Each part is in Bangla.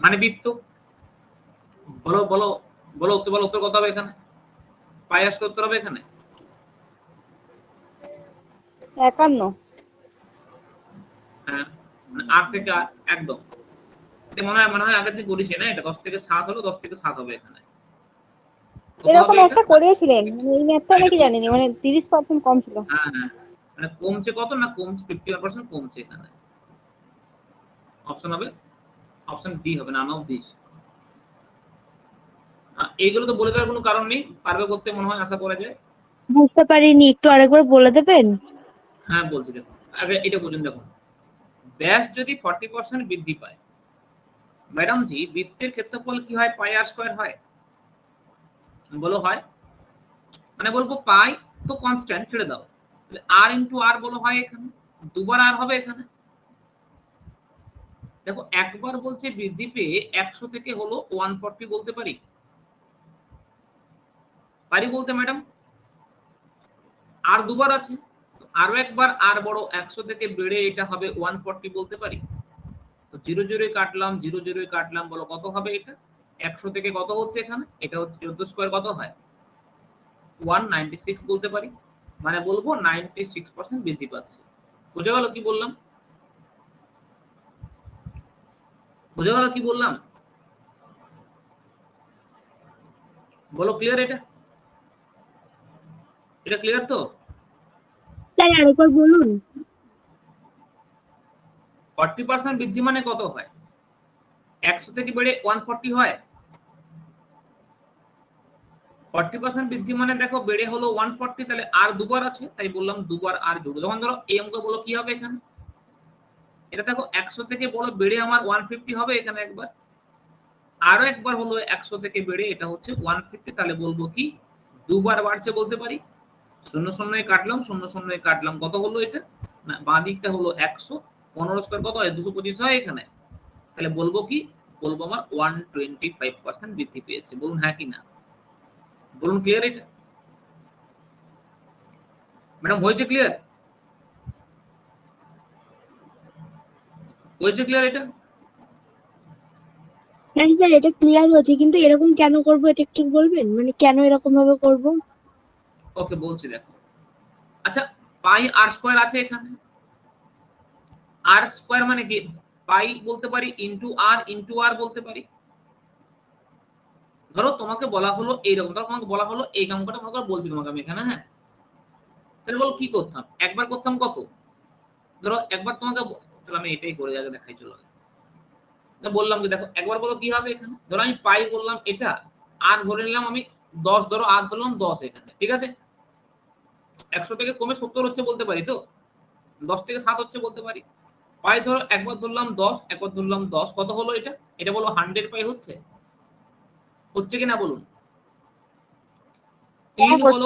মানে বৃত্ত? বলো বলো বলো উত্তর বলো উত্তর কত হবে এখানে? পাই আসলে উত্তর হবে এখানে? একান্ন। হ্যাঁ মানে আট থেকে একদম। মনে হয় মনে হয় আগের দিন করেছি না এটা? দশ থেকে সাত হলো দশ থেকে সাত হবে এখানে। এরকম একটা করিয়েছিলেন মানে এই ম্যাথটা নাকি জানিনি মানে তিরিশ পার্সেন্ট কম ছিল। হ্যাঁ হ্যাঁ মানে কমছে কত না কমছে ফিফটি ওয়ান পার্সেন্ট কমছে এখানে। অপশন হবে অপশন ডি হবে নান অফ দিস এইগুলো তো বলে দেওয়ার কোনো কারণ নেই পারবে করতে মনে হয় আশা করা যায়। বুঝতে পারিনি একটু আরেকবার বলে দেবেন? হ্যাঁ বলছি দেখুন আগে এটা বুঝুন দেখুন। ব্যাস যদি ফর্টি পার্সেন্ট বৃদ্ধি পায় ম্যাডাম জি বৃত্তের ক্ষেত্রফল কি হয়? পাই আর স্কোয়ার হয়। বলো হয়। মানে বলব পাই তো কনস্ট্যান্ট ছেড়ে দাও। আর ইন্টু আর বলো হয় এখানে। দুবার আর হবে এখানে। দেখো, একবার বলছে বৃদ্ধি পেয়ে একশো থেকে হলো ওয়ান ফর্টি বলতে পারি? পারি বলতে ম্যাডাম আর দুবার আছে। আরও একবার, আর বড় একশো থেকে বেড়ে এটা হবে ওয়ান ফর্টি বলতে পারি? তো জিরো জিরোই কাটলাম, জিরো জিরোই কাটলাম, বলো কত হবে এটা? একশো থেকে কত হচ্ছে এখানে? এটা হচ্ছে চোদ্দ স্কোয়ার কত হয়? ওয়ান নাইনটি সিক্স বলতে পারি। মানে বলব নাইনটি সিক্স পার্সেন্ট বৃদ্ধি পাচ্ছে। বুঝে গেল কি বললাম? বুঝে গেল কি বললাম? বলো ক্লিয়ার এটা? এটা ক্লিয়ার তো? স্যার আরেকবার বলুন। ফর্টি পার্সেন্ট বৃদ্ধি মানে কত হয়? একশো থেকে বেড়ে ওয়ান ফর্টি হয়। ফর্টি পার্সেন্ট বৃদ্ধি মানে দেখো বেড়ে হলো ওয়ান ফর্টি তাহলে আর দুবার আছে তাই বললাম দুবার আর জুড়ে। যখন ধরো এই অঙ্ক বলো কি হবে এখানে? এটা দেখো একশো থেকে বলো বেড়ে আমার ওয়ান ফিফটি হবে এখানে একবার। আরও একবার হলো একশো থেকে বেড়ে, এটা হচ্ছে ওয়ান ফিফটি তাহলে বলব কি? দুবার বাড়ছে বলতে পারি। শূন্য শূন্য কাটলাম, শূন্য শূন্য কাটলাম। কত হলো এটা? না, বাঁ দিকটা হলো একশো। পনেরো স্কোয়ার কত হয়? দুশো পঁচিশ হয় এখানে। তাহলে বলব কি? বলব আমার ওয়ান টোয়েন্টি ফাইভ পার্সেন্ট বৃদ্ধি পেয়েছে। বলুন হ্যাঁ কি না? বলুন ক্লিয়ার এটা? ম্যাডাম, হয়েছে ক্লিয়ার হয়েছে ক্লিয়ার এটা? হ্যাঁ স্যার এটা ক্লিয়ার হচ্ছে কিন্তু এরকম কেন করব এটা একটু বলবেন? মানে কেন এরকম ভাবে করব? ওকে বলছি দেখো। আচ্ছা পাই আর স্কোয়ার আছে এখানে? আর স্কোয়ার মানে কি? পাই বলতে পারি ইন্টু আর ইনটু আর বলতে পারি। ধরো তোমাকে বলা হলো এইরকম ধরো তোমাকে বলা হলো এই অঙ্কটা করো বলছি তোমাকে আমি এখানে হ্যাঁ? তাহলে বলো কি করতাম? একবার করতাম কত? ধরো একবার তোমাকে চলো আমি এটাই করে যাকে দেখাই চলো তা বললাম যে দেখো একবার বলো কি হবে এখানে? ধরো আমি পাই বললাম এটা আর ধরে নিলাম আমি দশ ধরো আর ধরলাম দশ এখানে ঠিক আছে? একশো থেকে কমে সত্তর হচ্ছে বলতে পারি তো? দশ থেকে সাত হচ্ছে বলতে পারি। পাই ধরো একবার ধরলাম দশ একবার ধরলাম দশ কত হলো এটা? এটা বলো হান্ড্রেড পাই হচ্ছে? হচ্ছে কিনা বলুন? তিন হ্যাঁ, বলো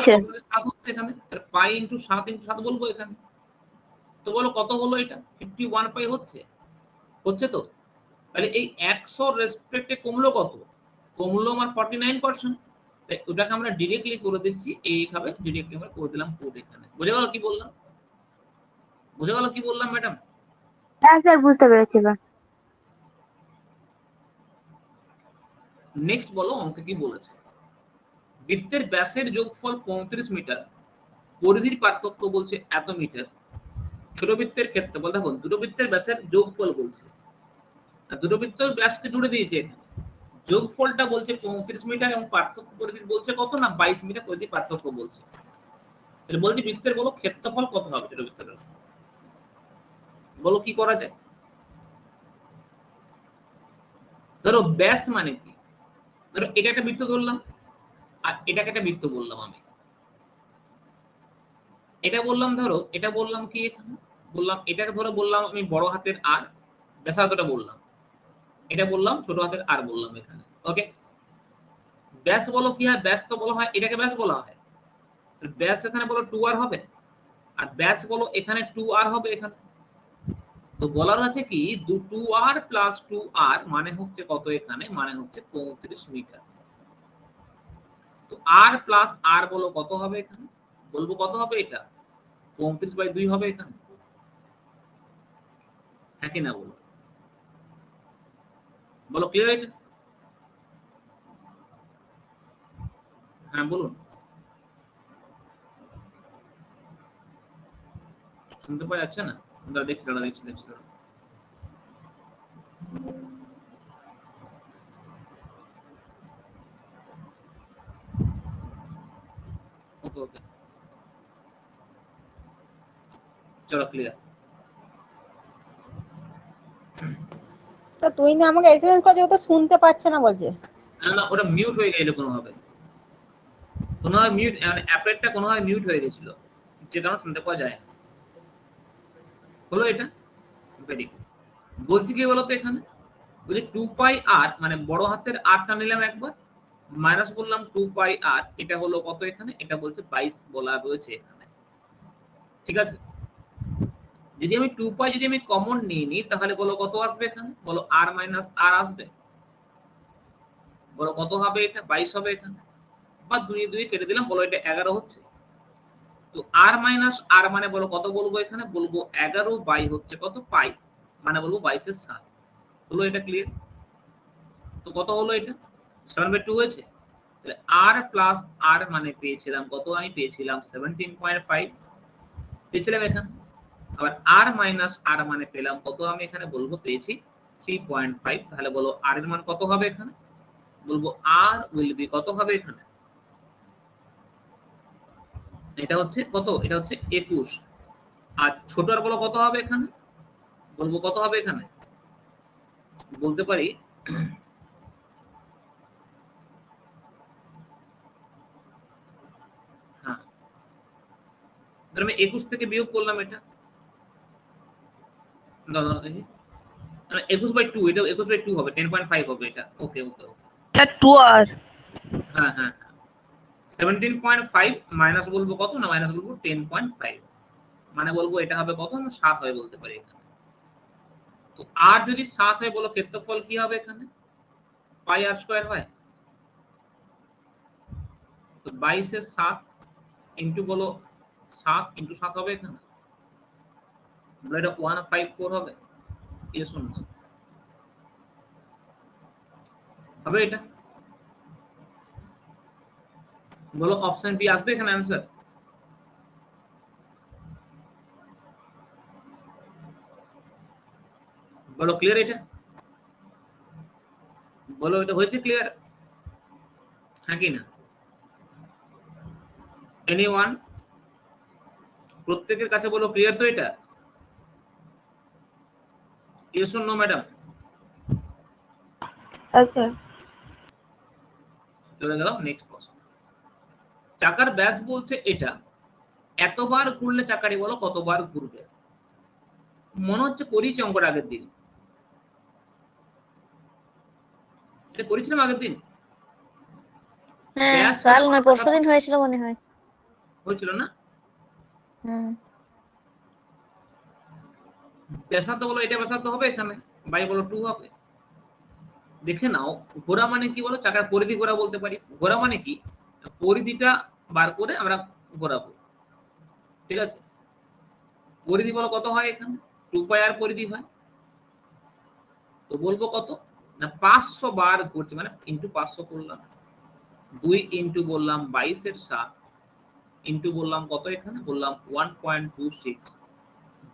সাত হচ্ছে এখানে। তাহলে পাই ইন্টু সাত ইন্টু সাত বলব এখানে। তো বলো কত হলো এটা? ফিফটি ওয়ান পাই হচ্ছে? হচ্ছে তো? তাহলে এই একশো রেসপেক্টে কমলো কত? কমলো আমার ফর্টি নাইন পার্সেন্ট ওটাকে আমরা ডিরেক্টলি করে দিচ্ছি এইভাবে ডিরেক্টলি আমরা করে দিলাম কোড এখানে। বুঝে গেল কি বললাম? বুঝে গেল কি বললাম ম্যাডাম হ্যাঁ স্যার বুঝতে পেরেছি নেক্সট বলো অঙ্কে কি বলেছে? বৃত্তের ব্যাসের যোগফল পঁয়ত্রিশ মিটার পরিধির পার্থক্য বলছে এত মিটার। ছোট বৃত্তের ক্ষেত্রে, বল দেখো দুটো বৃত্তের ব্যাসের যোগফল বলছে। বৃত্তের ব্যাসকে জুড়ে দিয়েছে যোগফলটা বলছে পঁয়ত্রিশ মিটার এবং পার্থক্য পরিধি বলছে কত না বাইশ মিটার পরিধি পার্থক্য বলছে। তাহলে বলছি বৃত্তের বলো ক্ষেত্রফল কত হবে ছোট বৃত্তের বলো কি করা যায়? ধরো ব্যাস মানে কি? ধরো এটা একটা বৃত্ত ধরলাম, আর এটাকে একটা বৃত্ত বললাম আমি। এটা বললাম ধরো, এটা বললাম কি এখানে? বললাম, এটাকে ধরো বললাম আমি বড় হাতের আর, ব্যাসার্ধটা বললাম। এটা বললাম, ছোট হাতের আর বললাম এখানে। ওকে ব্যাস বলো কি হয়? ব্যাস তো বলা হয়, এটাকে ব্যাস বলা হয়। ব্যাস এখানে বলো টু আর হবে। আর ব্যাস বলো এখানে টু আর হবে এখানে। তো বলার আছে কি? দু two r plus two r মানে হচ্ছে কত এখানে? মানে হচ্ছে পঁয়ত্রিশ মিটার। তো আর প্লাস আর বলো কত হবে এখানে? বলব কত হবে এটা? পঁয়ত্রিশ বাই দুই হবে এখানে? হ্যাঁ কি না বলো। বলো ক্লিয়ার এটা হ্যাঁ বলুন। শুনতে পাওয়া যাচ্ছে না? দাঁড়া দেখছি দাঁড়া দেখছি দেখছি দাঁড়া। ওকে ওকে। চলো ক্লিয়ার তো তুই না আমাকে এসএমএস করছে ও তো শুনতে পাচ্ছে না বলছে। না না ওটা মিউট হয়ে কোনোভাবে। কোনোভাবে মিউট মানে অ্যাপেরটা কোনোভাবে মিউট হয়ে গেছিল। যে কারণে শুনতে পাওয়া যায় না। হলো এটা? ভেরি গুড বলছি কি বলতো এখানে? বলছি টু পাই আর মানে বড় হাতের আরটা নিলাম একবার। মাইনাস বললাম টু পাই আর এটা হলো কত এখানে? এটা বলছে বাইশ বলা রয়েছে এখানে। ঠিক আছে? যদি আমি টু পাই যদি আমি কমন নিয়ে নিই, তাহলে বলো কত আসবে এখানে? বলো মাইনাস আর আসবে। বলো কত হবে এটা? বাইশ হবে এখানে। বা দুই দুই কেটে দিলাম, বলো এটা এগারো হচ্ছে। তো মাইনাস আর মানে বলো কত বলব এখানে? বলব এগারো বাই হচ্ছে কত? পাই। মানে বলব বাইশের সাত। হলো এটা ক্লিয়ার তো কত হলো এটা? সেভেন বাই টু হয়েছে? তাহলে আর প্লাস আর মানে পেয়েছিলাম কত? আমি পেয়েছিলাম সেভেন্টিন পয়েন্ট ফাইভ পেয়েছিলাম এখানে? আবার আর মাইনাস আর মানে পেলাম কত? আমি এখানে বলব পেয়েছি থ্রি পয়েন্ট ফাইভ তাহলে বলো আর এর মান কত হবে এখানে? বলব আর উইল বি কত হবে এখানে? এটা হচ্ছে কত? এটা হচ্ছে একুশ। আর ছোট আর বলো কত হবে এখানে? বলব কত হবে এখানে? বলতে পারি হ্যাঁ। একুশ থেকে বিয়োগ করলাম এটা। দাঁড়াও, দেখি। না, বাই এটা একুশ বাই টু হবে টেন পয়েন্ট ফাইভ হবে এটা। ওকে ওকে স্যার আর। হ্যাঁ হ্যাঁ সেভেন্টিন পয়েন্ট ফাইভ মাইনাস বলব কত? না মাইনাস বলব টেন পয়েন্ট ফাইভ মানে বলব এটা হবে কত? না হয় বলতে পারি এখানে। তো আর যদি সাত হয় বলো ক্ষেত্রফল কি হবে এখানে? পাই আর স্কোয়ার হয়? তো বাইশের সাত ইন্টু বলো সাত ইন্টু সাত হবে এখানে? বলো এটা ওয়ান হবে। এ শূন্য। হবে এটা? বলো অপশন বি আসবে এখানে অ্যান্সার বলো ক্লিয়ার এটা? বলো, এটা হয়েছে ক্লিয়ার হ্যাঁ কি না? এনি ওয়ান প্রত্যেকের কাছে বলো ক্লিয়ার তো এটা? ইয়েস নো ম্যাডাম আচ্ছা চলে গেল নেক্সট প্রশ্ন চাকার ব্যাস বলছে এটা এতবার ঘুরলে চাকাটি বলো কতবার ঘুরবে? মনে হচ্ছে করিয়েছি অঙ্কটা আগের দিন। এটা করেছিলাম আগের দিন? হ্যাঁ কাল হয়েছিল মনে হয়। হয়েছিল না? হুম। ব্যাসার্ধ বলো, এটা ব্যাসার্ধ হবে এখানে। বাই বলো টু হবে। দেখে নাও, ঘোরা মানে কি বলো? চাকার পরিধি ঘোরা বলতে পারি। ঘোরা মানে কি? পরিধিটা বার করে আমরা ঘোরাবো। ঠিক আছে? পরিধি বলো কত হয় এখানে? টু পাই আর পরিধি হয়। তো বলব কত? না, পাঁচশো বার ঘুরছে মানে ইন্টু পাঁচশো করলাম। দুই ইন্টু বললাম বাইশের সাত। ইন্টু বললাম কত এখানে? বললাম one point two six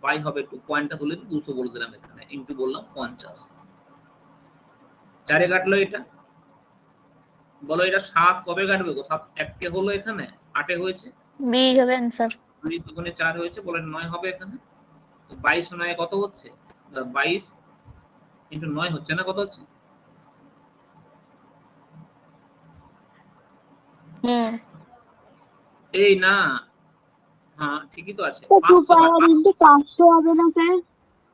by হবে টু পয়েন্টটা তুলে দুশো বলে দিলাম এখানে ইন্টু বললাম পঞ্চাশ। চারে কাটলো এটা। বলো এটা সাত কবে কাটবে গো? সাত এককে হলো এখানে আটে হয়েছে? বি হবে অ্যান্সার দুই দুগুণে চার হয়েছে বলে নয় হবে এখানে। বাইশ নয় কত হচ্ছে? বাইশ ইন্টু নয় হচ্ছে না কত হচ্ছে? এই না হ্যাঁ ঠিকই তো আছে। টু পাঁচশো পাওয়ার পাঁচশো- ইন্টু হবে না স্যার?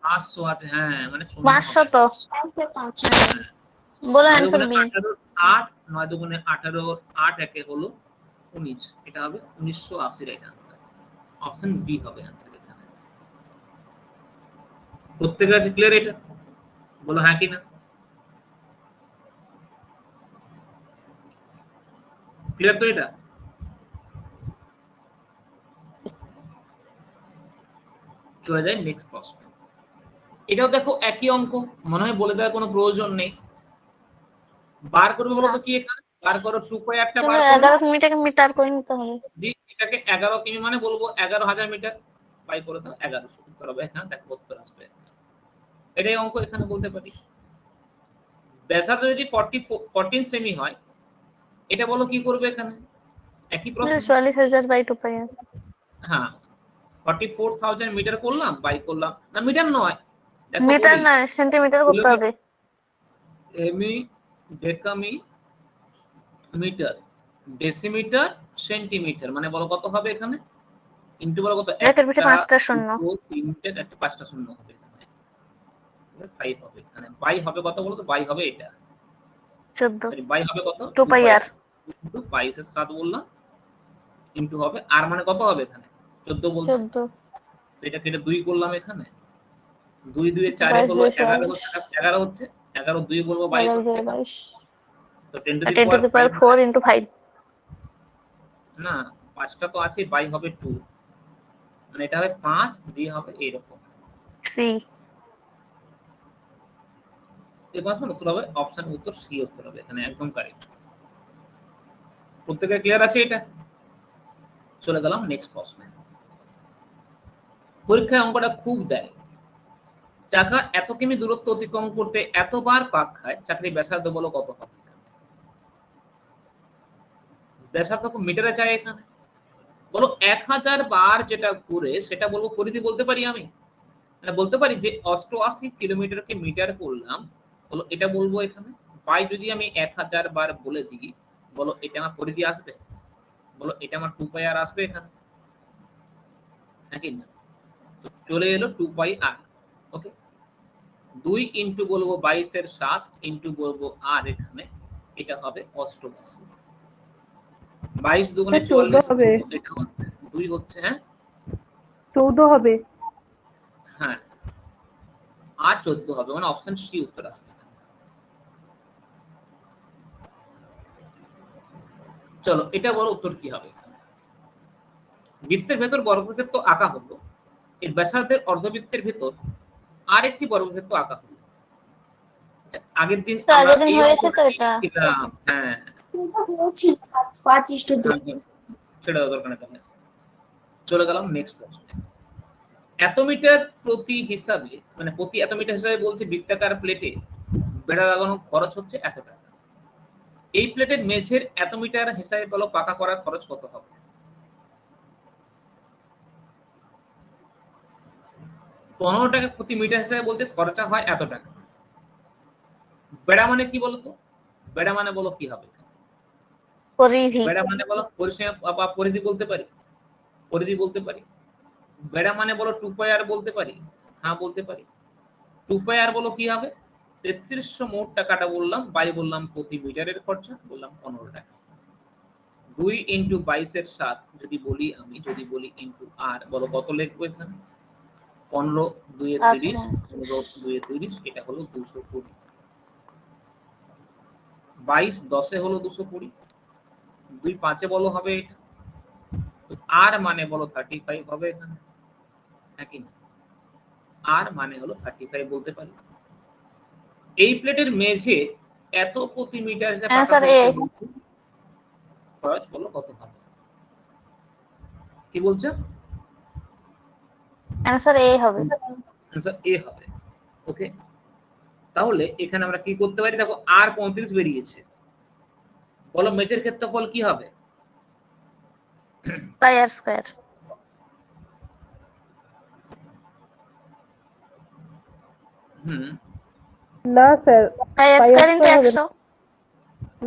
পাঁচশো আছে হ্যাঁ মানে শূন্য পাঁচশো হবে। তো বলো নয় বি আঠারো আট নয় দুগুণে আঠারো আট একে হলো উনিশ। এটা হবে উনিশশো আশি রাইট আনসার অপশন বি হবে আনসার এখানে। প্রত্যেকের আছে ক্লিয়ার এটা? বলো হ্যাঁ কি না? ক্লিয়ার তো এটা? চলে যায় নেক্সট প্রশ্ন। এটাও দেখো একই অঙ্ক মনে হয় বলে দেওয়ার কোনো প্রয়োজন নেই। বার করবে বলো তো কি এখানে? বার করো টু পাই একটা বার করো। এগারো কিমিটাকে মিটার করে নিতে হবে। দিয়ে এটাকে এগারো কিমি মানে বলব এগারো হাজার মিটার। বাই করে দাও এগারোশো উত্তর হবে এখানে দেখো উত্তর আসবে। এটাই অঙ্ক এখানে বলতে পারি। ব্যাসার্ধ যদি ফর্টি ফোরটিন সেমি হয় এটা বলো কি করবে এখানে? একই প্রশ্ন? চুয়াল্লিশ হাজার বাই টু পাই হ্যাঁ ফর্টি ফোর থাউজেন্ড মিটার করলাম বাই করলাম না মিটার নয় মিটার না সেন্টিমিটার করতে হবে এমি ডেকামি মিটার ডেসিমিটার সেন্টিমিটার মানে বলো কত হবে এখানে ইন্টু বলো কত একের পিঠে একটা, পাঁচটা শূন্য তিনটে একটা পাঁচটা শূন্য হবে এখানে ফাইভ হবে এখানে বাই হবে কত বলো তো বাই হবে এটা চোদ্দ সরি বাই হবে কত টু পাই আর ইন্টু বাইশের সাত বললাম ইন্টু হবে আর মানে কত হবে এখানে চোদ্দ বলছে? এটা কেটে দুই করলাম এখানে? দুই দুই চারে হলো এগারো এগারো হচ্ছে এগারো দুই বলব বাইশ হচ্ছে তো ten to the power four into five না পাঁচটা তো আছে বাই হবে টু মানে এটা হবে পাঁচ দিয়ে হবে এরকম। সি এই মানে উত্তর হবে অপশন উত্তর সি উত্তর হবে এখানে একদম কারেক্ট প্রত্যেকের ক্লিয়ার আছে এটা? চলে গেলাম নেক্সট প্রশ্নে। পরীক্ষায় অঙ্কটা খুব দেয়। চাকা এত কিমি দূরত্ব অতিক্রম করতে এতবার পাক খায় চাকরি ব্যাসার্ধ বলো কত হবে? ব্যাসার্ধ মিটারে চাই এখানে। বলো এক হাজার বার যেটা ঘুরে সেটা বলব পরিধি বলতে পারি আমি? মানে বলতে পারি যে অষ্টআশি কিলোমিটারকে মিটার করলাম, বলো এটা বলব এখানে? বাই যদি আমি এক হাজার বার বলে দিই, বলো এটা আমার পরিধি আসবে? বলো এটা আমার টু পাই আর আসবে এখানে? নাকি না? তো চলে এলো টু পাই আর ওকে দুই ইন্টু বলব বাইশের সাত ইন্টু বলব আর এখানে এটা হবে অষ্টআশি বাইশ দুগুণে। এটা দুই হচ্ছে হ্যাঁ? চৌদ্দ হবে। হ্যাঁ। আর চোদ্দ হবে মানে অপশন সি উত্তর আসবে। চলো এটা বলো উত্তর কি হবে? বৃত্তের ভেতর বর্গক্ষেত্র আঁকা হলো। এর ব্যাসার্ধের অর্ধবৃত্তের ভেতর আরেকটি বর্গক্ষেত্র আঁকা হলো। আচ্ছা, আগের দিন এই। হ্যাঁ। সেটা দরকার নেই চলে গেলাম নেক্সট প্রশ্ন এত মিটার প্রতি হিসাবে মানে প্রতি এত মিটার হিসাবে বলছে বৃত্তাকার প্লেটে বেড়া লাগানো খরচ হচ্ছে এত টাকা। এই প্লেটের মেঝের এত মিটার হিসাবে বলো পাকা করার খরচ কত হবে? পনেরো টাকা প্রতি মিটার হিসাবে বলতে খরচা হয় এত টাকা। বেড়া মানে কি বলতো? বেড়া মানে বলো কি হবে? পরিধি। বেড়া মানে বলো পরিসীমা বা পরিধি বলতে পারি? পরিধি বলতে পারি। বেড়া মানে বলো টু আর বলতে পারি? হ্যাঁ বলতে পারি। টু আর বলো কি হবে? তেত্রিশশো মোট টাকাটা বললাম বাই বললাম প্রতি মিটারের খরচা বললাম পনেরো টাকা। দুই ইন্টু বাইশের সাত যদি বলি আমি যদি বলি ইন্টু আর বলো কত লিখব এখানে? পনেরো দুয়ে আচ্ছা। তিরিশ পনেরো দুয়ে তিরিশ এটা হলো দুশো কুড়ি। বাইশ দশে হলো দুশো কুড়ি। দুই পাঁচে বলো হবে এটা। আর মানে বলো থার্টি ফাইভ হবে এখানে। নাকি না। আর মানে হলো থার্টি ফাইভ বলতে পারি। এই প্লেটের মেঝে এত প্রতি মিটার A। বলছে। খরচ বলো কত হবে? কি বলছো? অ্যান্সার এ হবে। আনসার এ হবে। ওকে তাহলে এখানে আমরা কি করতে পারি? দেখো আর পঁয়ত্রিশ বেরিয়েছে। বলো মেঝের ক্ষেত্রফল কি হবে? পাই আর স্কোয়ার হুম। না sir pi r square into square হবে একশো।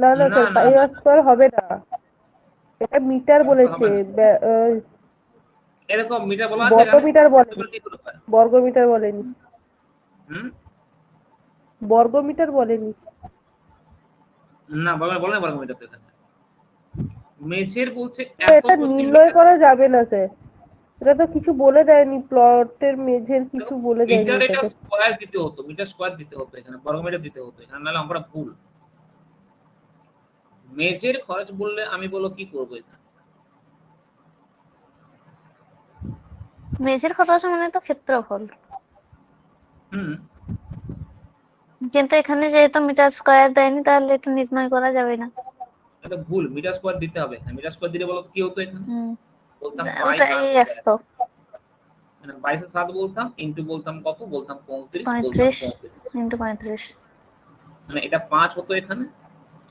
না। না স্যার পাই আর স্কোয়ার হবে না। এটা মিটার বলেছে এরকম মিটার বলা আছে? বর্গ এখানে? মিটার বলেনি। হুম? বর্গ মিটার বলেনি। না বলে বলে না বর্গ তো এখানে। মেঝের বলছে এটা নির্ণয় করা যাবে না স্যার। এটা তো কিছু বলে দেয়নি প্লটের মেঝের কিছু বলে দেয়নি মিটার এটা। স্কোয়ার দিতে হতো মিটার স্কোয়ার দিতে হতো এখানে বর্গ মিটার দিতে হতো। এখানে নাহলে অঙ্কটা ভুল। মেঝের খরচ বললে আমি বলো কি করব এখানে? মেঝের খরচ মানে তো ক্ষেত্রফল। হুম। কিন্তু এখানে যেহেতু মিটার স্কয়ার দেয়নি তাহলে এটা নির্ণয় করা যাবে না। এটা ভুল মিটার স্কোয়ার দিতে হবে। মিটার স্কোয়ার দিলে বলো কি হতো এখানে? হুম। বলতাম ওটা এই আসতো মানে বাইশে সাত বলতাম ইন্টু বলতাম কত? বলতাম পঁয়ত্রিশ বলতাম পঁয়ত্রিশ। পঁয়ত্রিশ। ইন্টু পঁয়ত্রিশ। মানে এটা পাঁচ হতো এখানে?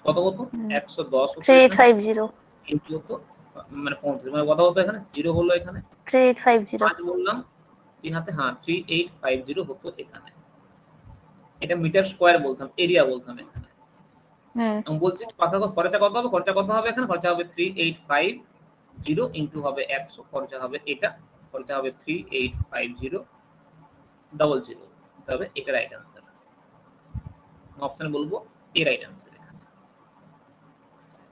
কত হতো? হুম। একশো দশ হতো থ্রি এইট এখানে, ফাইভ জিরো। ইন্টু হতো মানে পঁয়ত্রিশ মানে কত হতো এখানে জিরো হলো এখানে। Three eight five zero. পাঁচ বললাম তিন হাতে হ্যাঁ থ্রি এইট ফাইভ জিরো হতো এখানে। এটা মিটার স্কোয়ার বলতাম এরিয়া বলতাম এখানে। বলছি কথা খরচা কত হবে? খরচা কত হবে এখানে? খরচা হবে three eight five zero into হবে একশো খরচা হবে এটা খরচা হবে three eight five zero double zero. তবে এটা রাইট অ্যান্সার অপশন বলব এ রাইট অ্যান্সার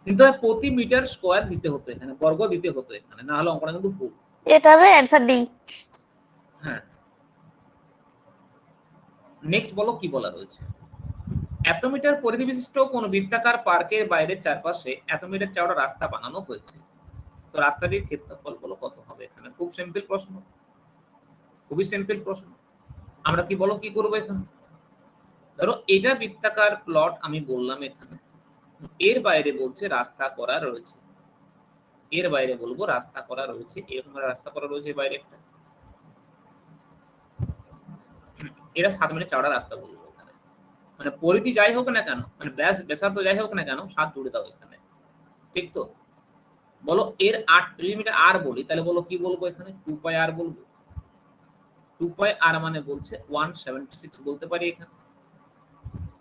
কিন্তু প্রতি মিটার স্কোয়ার দিতে হতো এখানে বর্গ দিতে হতো এখানে না হলে অঙ্কটা কিন্তু ভুল। এটা হবে অ্যান্সার ডি হ্যাঁ। নেক্সট বলো কি বলা রয়েছে? এত মিটার পরিধি বিশিষ্ট কোন বৃত্তাকার পার্কের বাইরের চারপাশে এত মিটার চওড়া রাস্তা বানানো হয়েছে। তো রাস্তাটির ক্ষেত্রফল বলো কত হবে এখানে? খুব সিম্পল প্রশ্ন। খুবই সিম্পল প্রশ্ন। আমরা কি বলো কি করব এখানে? ধরো এটা বৃত্তাকার প্লট আমি বললাম এখানে। এর বাইরে বলছে রাস্তা করা রয়েছে। এর বাইরে বলব রাস্তা করা রয়েছে। এরকম রাস্তা করা রয়েছে এর বাইরে একটা। এটা সাত মিনিট চওড়া রাস্তা বলব মানে পরিধি যাই হোক না কেন মানে ব্যাস ব্যাসার্ধ যাই হোক না কেন, সাত জুড়ে দাও এখানে। ঠিক তো? বলো এর আট মিটার আর বলি, তাহলে বলো কি বলব এখানে? টু পাই আর বলব। টু পাই আর মানে বলছে ওয়ান সেভেন্টি সিক্স বলতে পারি এখানে।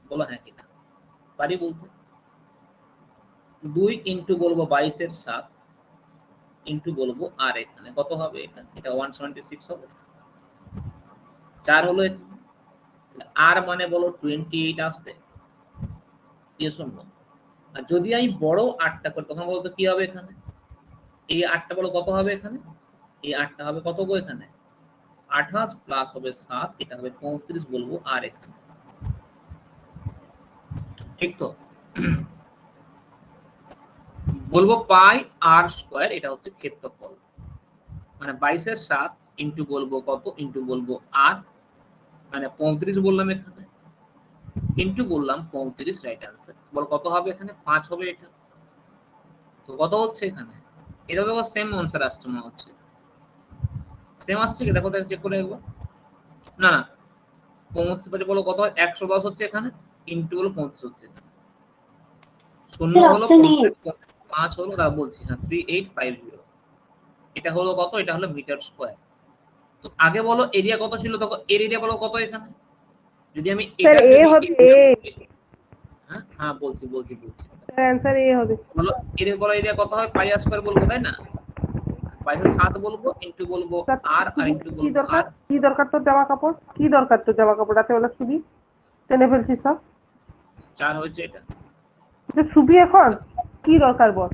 বলো হ্যাঁ কিনা পারি বলতে? দুই ইন্টু বলব বাইশের সাত ইন্টু বলব আর এখানে কত হবে এটা? এটা ওয়ান সেভেন্টি সিক্স হবে। চার হলো আর মানে বলো টোয়েন্টি এইট আসবে শূন্য। আর যদি আমি বড় আটটা করি, তখন বলতো কি হবে এখানে? এই আটটা বলো কত হবে এখানে? এই আটটা হবে কত গো এখানে? আঠাশ প্লাস হবে সাত, এটা হবে পঁয়ত্রিশ বলব আর এখানে। ঠিক তো? বলব পাই আর স্কোয়ার এটা হচ্ছে ক্ষেত্রফল। মানে বাইশের সাত ইন্টু বলব কত? ইন্টু বলব আর মানে পঁয়ত্রিশ বললাম এখানে। ইন্টু বললাম পঁয়ত্রিশ রাইট অ্যান্সার বল কত হবে এখানে? পাঁচ হবে এটা। তো কত হচ্ছে এখানে? এটা তো সেম আনসার আসছে মনে হচ্ছে। সেম আসছে কি? দেখো চেক করে একবার। না না। পঁয়ত্রিশ বলো কত একশো দশ হচ্ছে এখানে। ইন্টু হলো পঁয়ত্রিশ হচ্ছে শূন্য হলো পাঁচ হলো তা বলছি হ্যাঁ থ্রি এইট ফাইভ জিরো এটা হলো কত? এটা হলো মিটার স্কোয়ার। তো আগে বলো এরিয়া কত ছিল তখন? এর এরিয়া বলো কত এখানে? যদি আমি হ্যাঁ হ্যাঁ বলছি বলছি বলছি। অ্যান্সার এ হবে। বলো এর বলো এরিয়া কত হবে? পাই স্কোয়ার বলব তাই না? পাইসে সাত বলব ইন্টু বলব আর আর ইন্টু কি দরকার? কি দরকার তোর জামা কাপড়? কি দরকার তোর জামা কাপড়? রাতে বেলা শুবি? টেনে ফেলছিস সব? চার হচ্ছে এটা। শুবি এখন? কি দরকার বল?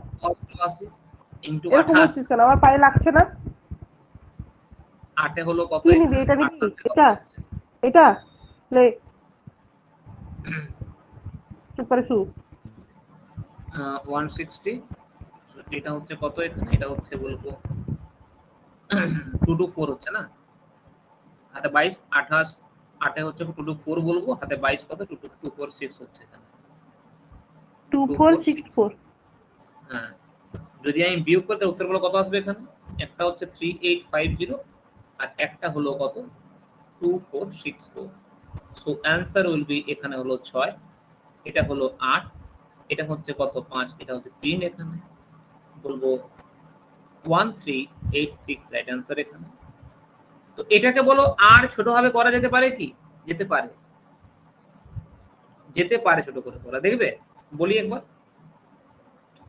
এরকম হচ্ছিস কেন আমার পায়ে লাগছে না। আটে হলো কত? কি নিবি? এটা নিবি? এটা? এটা? লে। চুপ করে শু ওয়ান সিক্সটি এটা হচ্ছে কত এটা হচ্ছে বলব টু টু ফোর হচ্ছে না? হাতে বাইশ আঠাশ আটে হচ্ছে টু টু ফোর বলব হাতে বাইশ কত? Two two two four six হচ্ছে এখানে। টু ফোর সিক্স ফোর হ্যাঁ। যদি আমি বিয়োগ করতে উত্তর বলো কত আসবে এখানে? একটা হচ্ছে থ্রি এইট ফাইভ জিরো আর একটা হলো কত? Two four six four so answer will be এখানে হলো ছয়, এটা হলো আট, এটা হচ্ছে কত? পাঁচ, এটা হচ্ছে তিন এখানে। বলব one three eight six right answer এখানে। তো এটাকে বলো আর ছোট ভাবে করা যেতে পারে কি? যেতে পারে। যেতে পারে ছোট করে করা। দেখবে? বলি একবার।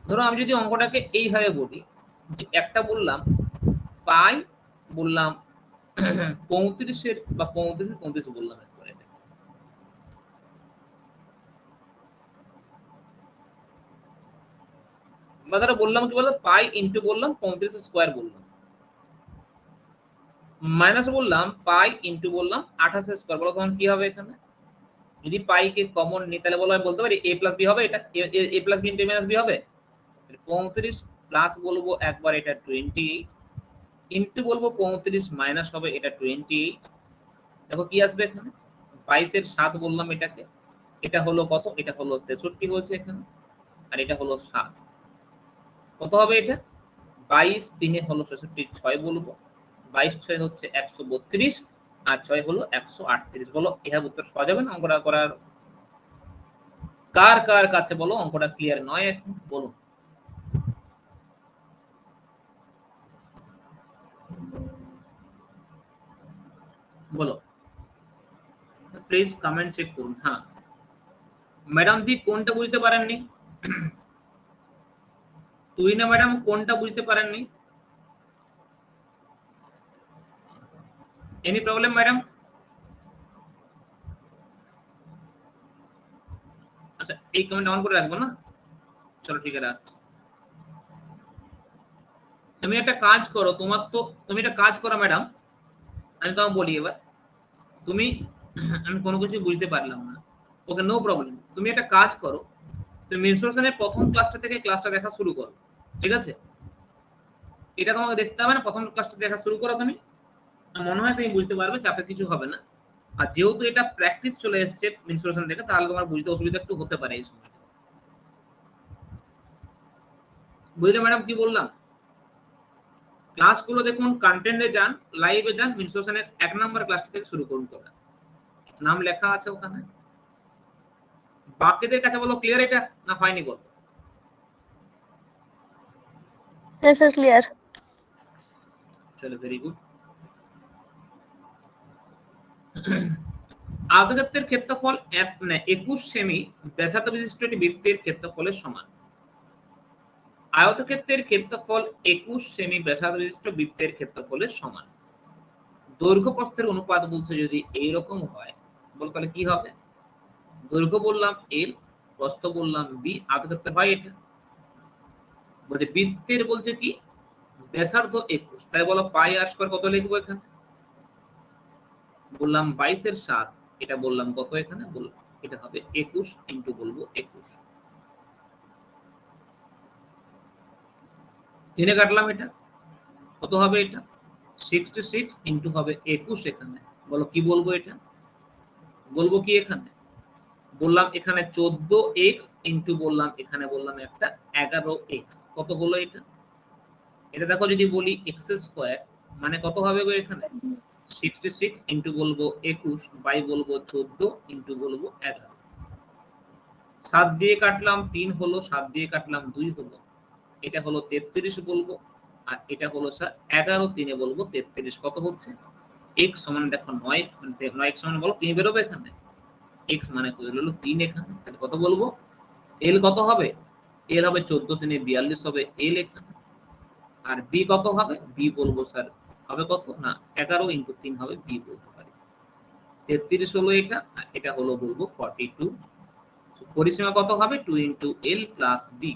ধরো আমি যদি অঙ্কটাকে এইভাবে বলি, যে একটা বললাম পাই বললাম পঁয়ত্রিশের বা পঁয়ত্রিশ পঁয়ত্রিশ বললাম। বা ধরো বললাম কি বলতো, পাই ইন্টু বললাম, পঁয়ত্রিশ স্কোয়ার বললাম। মাইনাস বললাম, পাই ইন্টু বললাম, আঠাশ স্কোয়ার বলো তখন কি হবে এখানে? যদি পাইকে কমন নিই, তাহলে বলো আমি বলতে পারি এ প্লাস বি হবে এটা? A plus B into minus B হবে? পঁয়ত্রিশ প্লাস বলব একবার এটা টোয়েন্টি ইন্টু বলব পঁয়ত্রিশ মাইনাস হবে এটা টোয়েন্টি দেখো কি আসবে এখানে? বাইশের সাত বললাম এটাকে। এটা হলো কত? এটা হলো তেষট্টি হয়েছে এখানে, আর এটা হলো সাত। কত হবে এটা? বাইশ তিনে হলো ছেষট্টি, ছয় বলব। বাইশ, ছয় হচ্ছে একশো বত্রিশ, আর ছয় হলো একশো আটত্রিশ। বলো, এভাবে উত্তর পাওয়া যাবে না? অঙ্কটা করার কার কার কাছে বলো? অঙ্কটা ক্লিয়ার নয় এখন। বলুন। বলো প্লিজ কমেন্ট চেক করুন হ্যাঁ ম্যাডাম জি কোনটা বুঝতে পারেননি তুই না ম্যাডাম কোনটা বুঝতে পারেননি এনি প্রবলেম ম্যাডাম আচ্ছা এই কমেন্ট অন করে রাখব না চলো ঠিক আছে রাখছি তুমি একটা কাজ করো তোমার তো তুমি একটা কাজ করো ম্যাডাম আমি তোমাকে বলি এবার তুমি, আমি কোনো কিছু বুঝতে পারলাম না। ওকে নো প্রবলেম তুমি একটা কাজ করো। তুমি মেনসুরেশনের প্রথম ক্লাসটা থেকে ক্লাসটা দেখা শুরু করো। ঠিক আছে? এটা তোমাকে দেখতে হবে না, প্রথম ক্লাসটা দেখা শুরু করো তুমি। মনে হয় তুমি বুঝতে পারবে, চাপে কিছু হবে না। আর যেহেতু এটা প্র্যাকটিস চলে এসেছে মেনসুরেশন থেকে, তাহলে তোমার বুঝতে অসুবিধা একটু হতে পারে এই সময় বুঝলে ম্যাডাম কি বললাম? ক্লাসগুলো দেখুন কন্টেন্টে যান লাইভে যান মেনসুরেশনের এক নম্বর ক্লাসটা থেকে শুরু করুন করা নাম লেখা আছে ওখানে? বাকিদের কাছে বলো ক্লিয়ার এটা? না হয়নি বল? Yes, sir, clear. চলো ভেরি গুড আয়তক্ষেত্রের ক্ষেত্রফল এক মানে একুশ সেমি ব্যাসার্ধ বিশিষ্ট একটি বৃত্তের ক্ষেত্রফলের সমান। আয়তক্ষেত্রের ক্ষেত্রফল একুশ সেমি ব্যাসার্ধ বিশিষ্ট বৃত্তের ক্ষেত্রফলের সমান। দৈর্ঘ্য প্রস্থের অনুপাত বলছে যদি এইরকম হয়, বল তাহলে কি হবে? দৈর্ঘ্য বললাম এল, প্রস্থ বললাম বি, আয়তক্ষেত্রে হয় এটা। বলছে বৃত্তের বলছে কি? ব্যাসার্ধ একুশ। তাই বলো পাই আর কত লিখব এখানে? বললাম বাইশের সাত, এটা বললাম কত এখানে? বললাম এটা হবে একুশ ইন্টু বলব একুশ। তিনে কাটলাম এটা। কত হবে এটা? সিক্সটি সিক্স ইন্টু হবে একুশ এখানে। বলো কি বলব এটা? বলব কি এখানে? বললাম এখানে চোদ্দ এক্স ইন্টু বললাম, এখানে বললাম একটা এগারো এক্স কত হলো এটা? এটা দেখো যদি বলি এক্স স্কোয়ার মানে কত হবে গো এখানে? সিক্সটি সিক্স ইন্টু বলব একুশ বাই বলব চোদ্দ ইন্টু বলব এগারো। সাত দিয়ে কাটলাম, তিন হলো, সাত দিয়ে কাটলাম, দুই হলো। এটা হলো তেত্রিশ বলব, আর এটা হলো স্যার এগারো তিনে বলব তেত্রিশ। কত হচ্ছে? এক্স সমান দেখো নয় মানে নয় x সমান বলো, তিন বেরোবে এখানে। এক্স মানে হলো তিন এখানে। তাহলে কত বলব? এল কত হবে? এল হবে চোদ্দ তিনে বিয়াল্লিশ হবে এল এখানে। আর বি কত হবে? বি বলব স্যার হবে কত? না, এগারো ইন্টু তিন হবে বি বলতে পারি। তেত্রিশ হলো এটা, আর এটা হলো বলব ফর্টি টু পরিসীমা কত হবে? Two into L plus B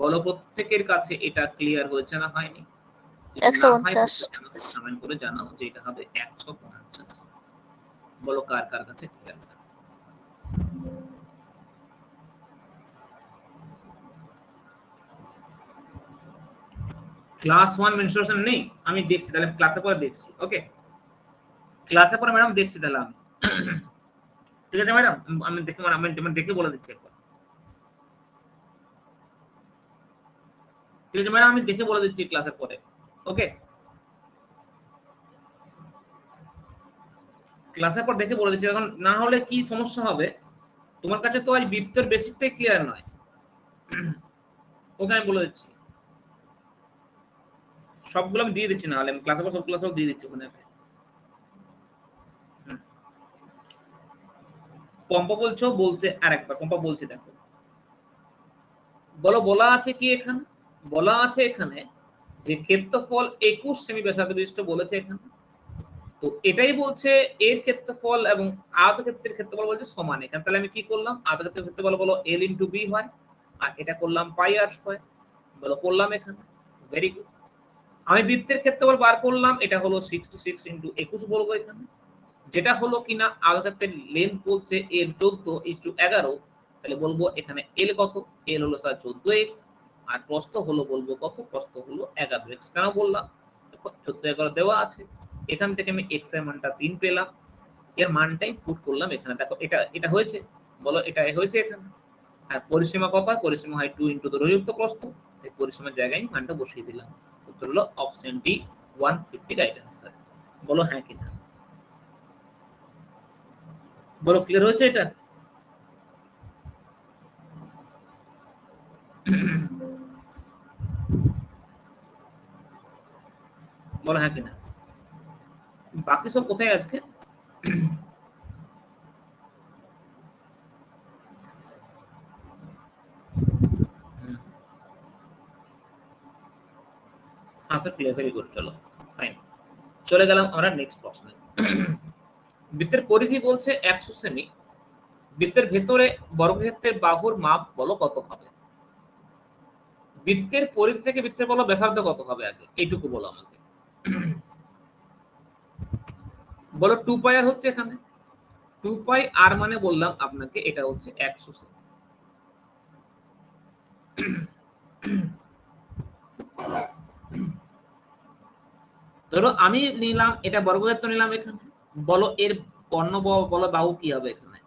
বলো প্রত্যেকের কাছে এটা ক্লিয়ার হয়েছে না হয়নি? হয়, কমেন্ট করে জানাও যে এটা হবে একশো পঞ্চাশ। বলো কার কার কাছে ক্লিয়ার ক্লাস ওয়ান মেনস্ট্রুয়েশন নেই? আমি দেখছি তাহলে ক্লাসে পরে দেখছি ওকে ক্লাসে পরে ম্যাডাম দেখছি তাহলে আমি। ঠিক আছে ম্যাডাম আমি দেখে আমি আমি দেখে বলে দিচ্ছি একবার। ঠিক আছে, ম্যাডাম, আমি দেখে বলে দিচ্ছি ক্লাসের পরে ওকে ক্লাসের পর দেখে বলে দিচ্ছি, এখন না হলে কি সমস্যা হবে? তোমার কাছে তো আজ বৃত্তের বেসিকটাই ক্লিয়ার নয়। ওকে আমি বলে দিচ্ছি। সবগুলো আমি দিয়ে দিচ্ছি না, হলে আমি ক্লাসের পর সবগুলো সব দিয়ে দিচ্ছি ওখানে। পম্পা বলছো, বলতে আরেকবার, পম্পা বলছে দেখো। বলো, বলা আছে কি এখানে? বলা আছে এখানে যে ক্ষেত্রফল একুশ সেমি ব্যাসার্ধ বিশিষ্ট বলেছে এখানে। তো এটাই বলছে এর ক্ষেত্রফল এবং আয়তক্ষেত্রের ক্ষেত্রফল বলছে সমান এখানে। তাহলে আমি কি করলাম? আয়তক্ষেত্রের ক্ষেত্রফল বলো এল ইন্টু বি হয়, আর এটা করলাম পাই আর স্কয়ার বলো করলাম এখানে। ভেরি গুড আমি বৃত্তের ক্ষেত্রফল বার করলাম, এটা হলো সিক্সটি সিক্স ইন্টু একুশ বলব এখানে। যেটা হলো কিনা আয়তক্ষেত্রের লেন্থ বলছে এল চোদ্দ ইস টু এগারো। তাহলে বলব এখানে এল কত? এল হলো স্যার চোদ্দ এক্স আর প্রস্থ হলো বলব কত? প্রস্থ হলো এগারো। এক্স কেন বললাম? চোদ্দ এগারো দেওয়া আছে। এখান থেকে আমি এক্সের মানটা তিন পেলাম। এর মানটাই পুট করলাম এখানে। দেখো, এটা এটা হয়েছে। বলো, এটা হয়েছে এখানে। আর পরিসীমা কত? হয় পরিসীমা হয় টু ইন্টু দৈর্ঘ্যযুক্ত প্রস্থ। এই পরিসীমার জায়গায় মানটা বসিয়ে দিলাম। উত্তর হলো option D one fifty right answer বলো হ্যাঁ কিনা বলো ক্লিয়ার হয়েছে এটা? বলো হ্যাঁ কিনা? বাকি সব কোথায় আজকে। হ্যাঁ ক্লিয়ার ভেরি গুড চলো ফাইন চলে গেলাম আমরা নেক্সট প্রশ্নে। বৃত্তের পরিধি বলছে একশো সেমি বৃত্তের ভেতরে বর্গক্ষেত্রের বাহুর মাপ বলো কত হবে? বৃত্তের পরিধি থেকে বৃত্তের বলো ব্যাসার্ধ কত হবে আগে? এইটুকু বলো আমাকে। বলো টু পাই আর হচ্ছে এখানে? টু পাই আর মানে বললাম আপনাকে এটা হচ্ছে একশো ধরো আমি নিলাম, এটা বর্গক্ষেত্র নিলাম এখানে। বলো এর কর্ণ বলো বাহু কি হবে এখানে?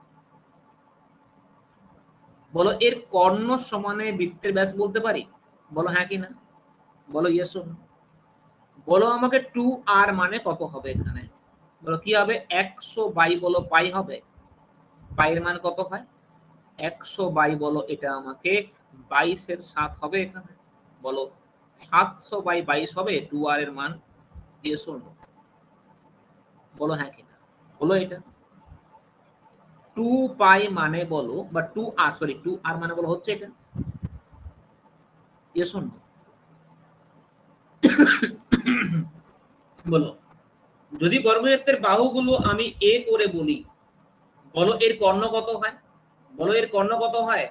বলো এর কর্ণ সমানে বৃত্তের ব্যাস বলতে পারি? বলো হ্যাঁ কি না? বলো ইয়েস বলো আমাকে টু আর মানে কত হবে এখানে? বলো, কি হবে? একশো বাই বলো পাই হবে। পাইয়ের মান কত হয়? একশো বাই বলো, এটা আমাকে বাইশের সাত হবে এখানে। বলো, সাতশো বাই বাইশ হবে টু আর এর মান দিয়ে শোনো বলো হ্যাঁ কিনা? বলো এটা। টু পাই মানে বলো, বা two R sorry two R মানে বলো হচ্ছে এটা। ইয়ে শোনো বলো যদি বর্গক্ষেত্রের বাহুগুলো আমি এ করে বলি বলো এর কর্ণ কত হয়? বলো এর কর্ণ কত হয়?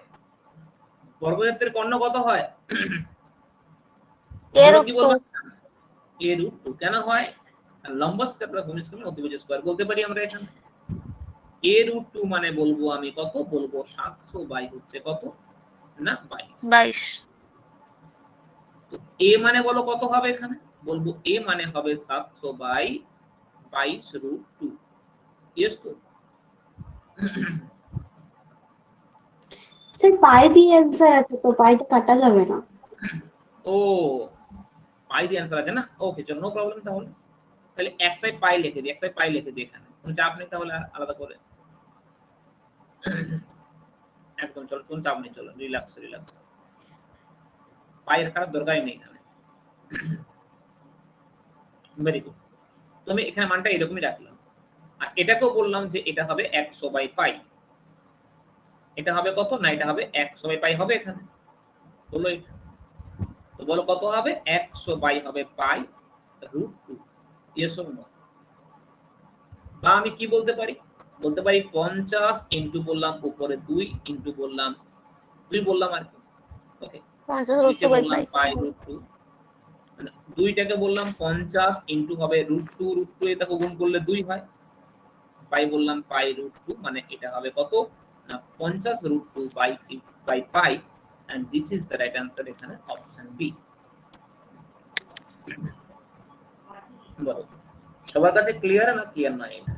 বর্গক্ষেত্রের কর্ণ কত হয়? কি এ রুট টু কেন হয়? লম্ব স্কয়ার ভূমি স্কয়ার অতিভুজ স্কয়ার বলতে পারি আমরা এখানে। এ রুট টু মানে বলব আমি কত? বলব সাতশো বাই হচ্ছে কত? না বাইশ। বাইশ। তো এ মানে বলো কত হবে এখানে? বলব এ মানে হবে সাতশো বাই বাইশ রুট টু ইয়েস তো স্যার পাই দিয়ে অ্যান্সার আছে তো পাইটা কাটা যাবে না ও পাই দিয়ে অ্যান্সার আছে না ওকে চলো নো প্রবলেম তাহলে তাহলে এক সাইড পাই লিখে দিই এক সাইড পাই লিখে দিই এখানে কোনো চাপ নেই তাহলে আর আলাদা করে একদম চলো কোন চাপ নেই চলো রিল্যাক্স রিল্যাক্স পায়ের কাটার দরকারই নেই এখানে ভেরি গুড তো আমি এখানে মানটা এরকমই রাখলাম। আর এটাকেও বললাম যে এটা হবে একশো বাই পাই। এটা হবে কত? না এটা হবে একশো বাই পাই হবে এখানে। বলো এটা। তো বলো কত হবে? একশো বাই হবে পাই রুট টু। বা আমি কি বলতে পারি? বলতে পারি পঞ্চাশ ইন্টু বললাম উপরে দুই ইন্টু বললাম দুই বললাম আর কি। Okay pi root two. দুইটাকে বললাম পঞ্চাশ ইন্টু হবে রুট টু রুট টু এটাকে গুণ করলে দুই হয়। পাই বললাম পাই রুট টু মানে এটা হবে কত? না, পঞ্চাশ root two by by pi and this is the right answer এখানে অপশন বি সবার কাছে ক্লিয়ার না? ক্লিয়ার নয় এটা?